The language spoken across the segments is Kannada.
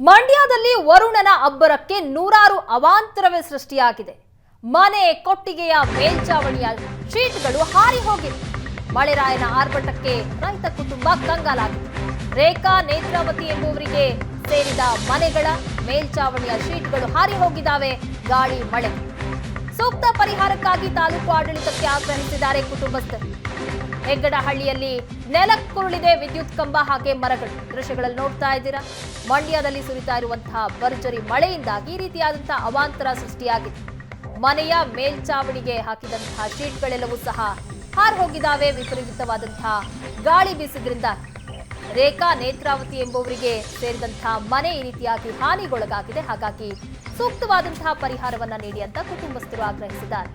ಮಂಡ್ಯದಲ್ಲಿ ವರುಣನ ಅಬ್ಬರಕ್ಕೆ ನೂರಾರು ಅವಾಂತರವೇ ಸೃಷ್ಟಿಯಾಗಿದೆ. ಮನೆ ಕೊಟ್ಟಿಗೆಯ ಮೇಲ್ಚಾವಣಿಯ ಶೀಟ್ಗಳು ಹಾರಿ ಹೋಗಿವೆ. ಮಳೆರಾಯನ ಆರ್ಭಟಕ್ಕೆ ರೈತ ಕುಟುಂಬ ಕಂಗಾಲಾಗಿದೆ. ರೇಖಾ ನೇತ್ರಾವತಿ ಎಂಬುವರಿಗೆ ಸೇರಿದ ಮನೆಗಳ ಮೇಲ್ಚಾವಣಿಯ ಶೀಟ್ಗಳು ಹಾರಿ ಹೋಗಿದ್ದಾವೆ. ಗಾಳಿ ಮಳೆ. ಸೂಕ್ತ ಪರಿಹಾರಕ್ಕಾಗಿ ತಾಲೂಕು ಆಡಳಿತಕ್ಕೆ ಆಗ್ರಹಿಸಿದ್ದಾರೆ ಕುಟುಂಬಸ್ಥರು. ಹೆಗ್ಗಡಹಳ್ಳಿಯಲ್ಲಿ ನೆಲಕ್ಕುರುಳಿದೆ ವಿದ್ಯುತ್ ಕಂಬ ಹಾಗೆ ಮರಗಳು. ದೃಶ್ಯಗಳಲ್ಲಿ ನೋಡ್ತಾ ಇದ್ದೀರಾ? ಮಂಡ್ಯದಲ್ಲಿ ಸುರಿತಾ ಇರುವಂತಹ ಭರ್ಜರಿ ಮಳೆಯಿಂದಾಗಿ ಈ ರೀತಿಯಾದಂತಹ ಅವಾಂತರ ಸೃಷ್ಟಿಯಾಗಿದೆ. ಮನೆಯ ಮೇಲ್ಚಾವಣಿಗೆ ಹಾಕಿದಂತಹ ಶೀಟ್ಗಳೆಲ್ಲವೂ ಸಹ ಹಾರ್ ಹೋಗಿದ್ದಾವೆ. ವಿಪರೀತವಾದಂತಹ ಗಾಳಿ ಬೀಸಿದ್ರಿಂದ ರೇಖಾ ನೇತ್ರಾವತಿ ಎಂಬುವರಿಗೆ ಸೇರಿದಂತಹ ಮನೆ ಈ ರೀತಿಯಾಗಿ ಹಾನಿಗೊಳಗಾಗಿದೆ. ಹಾಗಾಗಿ ಸೂಕ್ತವಾದಂತಹ ಪರಿಹಾರವನ್ನ ನೀಡಿ ಅಂತ ಕುಟುಂಬಸ್ಥರು ಆಗ್ರಹಿಸಿದ್ದಾರೆ.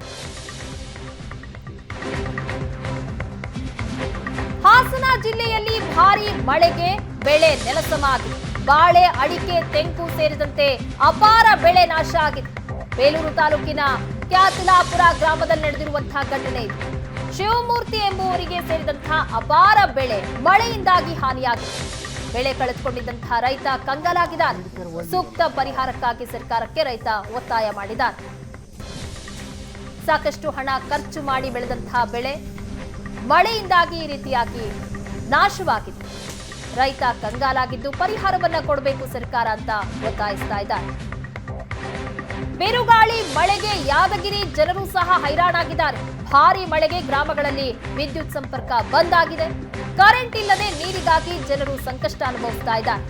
ಹಾಸನ ಜಿಲ್ಲೆಯಲ್ಲಿ ಭಾರಿ ಮಳೆಗೆ ಬೆಳೆ ನೆಲಸಮ ಬಾಳೆ, ಅಡಿಕೆ, ತೆಂಗು ಸೇರಿದಂತೆ ಅಪಾರ ಬೆಳೆ ನಾಶ ಆಗಿದೆ. ಬೇಲೂರು ತಾಲೂಕಿನ ಕ್ಯಾತಲಾಪುರ ಗ್ರಾಮದಲ್ಲಿ ನಡೆದಿರುವಂತಹ ಘಟನೆ ಇದು. ಶಿವಮೂರ್ತಿ ಎಂಬುವರಿಗೆ ಸೇರಿದಂತಹ ಅಪಾರ ಬೆಳೆ ಮಳೆಯಿಂದಾಗಿ ಹಾನಿಯಾಗಿದೆ. ಬೆಳೆ ಕಳೆದುಕೊಂಡಿದ್ದಂತಹ ರೈತ ಕಂಗಾಲಾಗಿದ್ದಾನೆ. ಸೂಕ್ತ ಪರಿಹಾರಕ್ಕಾಗಿ ಸರ್ಕಾರಕ್ಕೆ ರೈತ ಒತ್ತಾಯ ಮಾಡಿದ್ದಾನೆ. ಸಾಕಷ್ಟು ಹಣ ಖರ್ಚು ಮಾಡಿ ಬೆಳೆದಂತಹ ಬೆಳೆ ಮಳೆಯಿಂದಾಗಿ ಈ ರೀತಿಯಾಗಿ ನಾಶವಾಗಿದೆ. ರೈತ ಕಂಗಾಲಾಗಿದ್ದು ಪರಿಹಾರವನ್ನ ಕೊಡಬೇಕು ಸರ್ಕಾರ ಅಂತ ಒತ್ತಾಯಿಸ್ತಾ ಇದ್ದಾರೆ. ಬಿರುಗಾಳಿ ಮಳೆಗೆ ಯಾದಗಿರಿ ಜನರು ಸಹ ಹೈರಾಣಾಗಿದ್ದಾರೆ. ಭಾರಿ ಮಳೆಗೆ ಗ್ರಾಮಗಳಲ್ಲಿ ವಿದ್ಯುತ್ ಸಂಪರ್ಕ ಬಂದ್ ಆಗಿದೆ. ಕರೆಂಟ್ ಇಲ್ಲದೆ ನೀರಿಗಾಗಿ ಜನರು ಸಂಕಷ್ಟ ಅನುಭವಿಸ್ತಾ ಇದ್ದಾರೆ.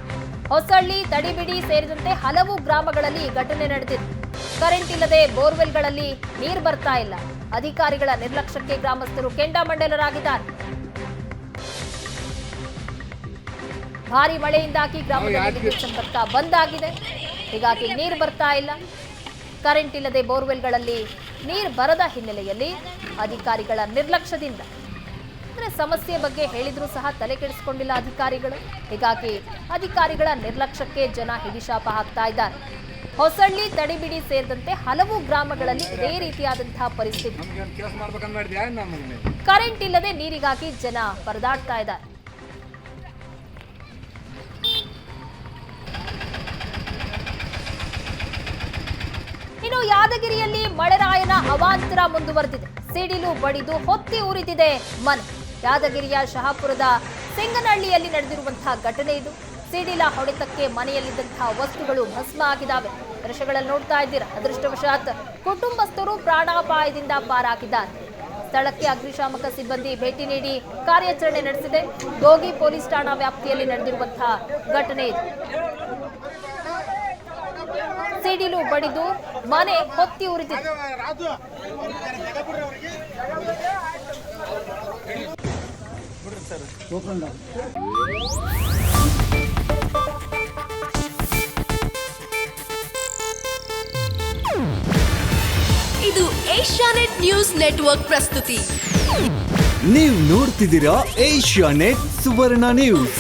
ಹೊಸಳ್ಳಿ ತಡಿಬಿಡಿ ಸೇರಿದಂತೆ ಹಲವು ಗ್ರಾಮಗಳಲ್ಲಿ ಈ ಘಟನೆ ನಡೆದಿದೆ. ಕರೆಂಟ್ ಇಲ್ಲದೆ ಬೋರ್ವೆಲ್ಗಳಲ್ಲಿ ನೀರು ಬರ್ತಾ ಇಲ್ಲ. ಅಧಿಕಾರಿಗಳ ನಿರ್ಲಕ್ಷ್ಯಕ್ಕೆ ಗ್ರಾಮಸ್ಥರು ಕೆಂಡಾಮಂಡಲರಾಗಿದ್ದಾರೆ. ಭಾರಿ ಮಳೆಯಿಂದಾಗಿ ಗ್ರಾಮದಲ್ಲಿ ವಿದ್ಯುತ್ ಸಂಪರ್ಕ ಬಂದ್ ಆಗಿದೆ. ಹೀಗಾಗಿ ನೀರು ಬರ್ತಾ ಇಲ್ಲ. ಕರೆಂಟ್ ಇಲ್ಲದೆ ಬೋರ್ವೆಲ್ಗಳಲ್ಲಿ ನೀರು ಬರದ ಹಿನ್ನೆಲೆಯಲ್ಲಿ ಅಧಿಕಾರಿಗಳ ನಿರ್ಲಕ್ಷ್ಯದಿಂದ. ಅಂದರೆ ಸಮಸ್ಯೆ ಬಗ್ಗೆ ಹೇಳಿದರೂ ಸಹ ತಲೆ ಕೆಡಿಸಿಕೊಂಡಿಲ್ಲ ಅಧಿಕಾರಿಗಳು. ಹೀಗಾಗಿ ಅಧಿಕಾರಿಗಳ ನಿರ್ಲಕ್ಷ್ಯಕ್ಕೆ ಜನ ಹಿಡಿಶಾಪ ಹಾಕ್ತಾ ಇದ್ದಾರೆ. ಹೊಸಳ್ಳಿ ತಡಿಬಿಡಿ ಸೇರಿದಂತೆ ಹಲವು ಗ್ರಾಮಗಳಲ್ಲಿ ಇದೇ ರೀತಿಯಾದಂತಹ ಪರಿಸ್ಥಿತಿ. ಕರೆಂಟ್ ಇಲ್ಲದೆ ನೀರಿಗಾಗಿ ಜನ ಪರದಾಡ್ತಾ ಇದ್ದಾರೆ. ಯಾದಗಿರಿಯಲ್ಲಿ ಮಳೆರಾಯನ ಅವಾಂತರ ಮುಂದುವರೆದಿದೆ. ಸಿಡಿಲು ಬಡಿದು ಹೊತ್ತಿ ಉರಿದಿದೆ ಮನೆ. ಯಾದಗಿರಿಯ ಶಹಾಪುರದ ಸಿಂಗನಹಳ್ಳಿಯಲ್ಲಿ ನಡೆದಿರುವಂತಹ ಘಟನೆ ಇದು. ಸಿಡಿಲ ಹೊಡೆತಕ್ಕೆ ಮನೆಯಲ್ಲಿದ್ದಂತಹ ವಸ್ತುಗಳು ಭಸ್ಮ ಆಗಿದ್ದಾವೆ. ದೃಶ್ಯಗಳಲ್ಲಿ ನೋಡ್ತಾ ಇದ್ದೀರಾ? ಅದೃಷ್ಟವಶಾತ್ ಕುಟುಂಬಸ್ಥರು ಪ್ರಾಣಾಪಾಯದಿಂದ ಪಾರಾಗಿದ್ದಾರೆ. ಸ್ಥಳಕ್ಕೆ ಅಗ್ನಿಶಾಮಕ ಸಿಬ್ಬಂದಿ ಭೇಟಿ ನೀಡಿ ಕಾರ್ಯಾಚರಣೆ ನಡೆಸಿದೆ. ಗೋಗಿ ಪೊಲೀಸ್ ಠಾಣಾ ವ್ಯಾಪ್ತಿಯಲ್ಲಿ ನಡೆದಿರುವಂತಹ ಘಟನೆ ಇದು. ಸಿಡಿಲು ಬಡಿದು ಮನೆ ಹೊತ್ತಿ ಉರಿದಿದೆ. ಇದು ಏಷ್ಯಾನೆಟ್ ನ್ಯೂಸ್ ನೆಟ್ವರ್ಕ್ ಪ್ರಸ್ತುತಿ. ನೀವು ನೋಡ್ತಿದ್ದೀರಾ ಏಷ್ಯಾನೆಟ್ ಸುವರ್ಣ ನ್ಯೂಸ್.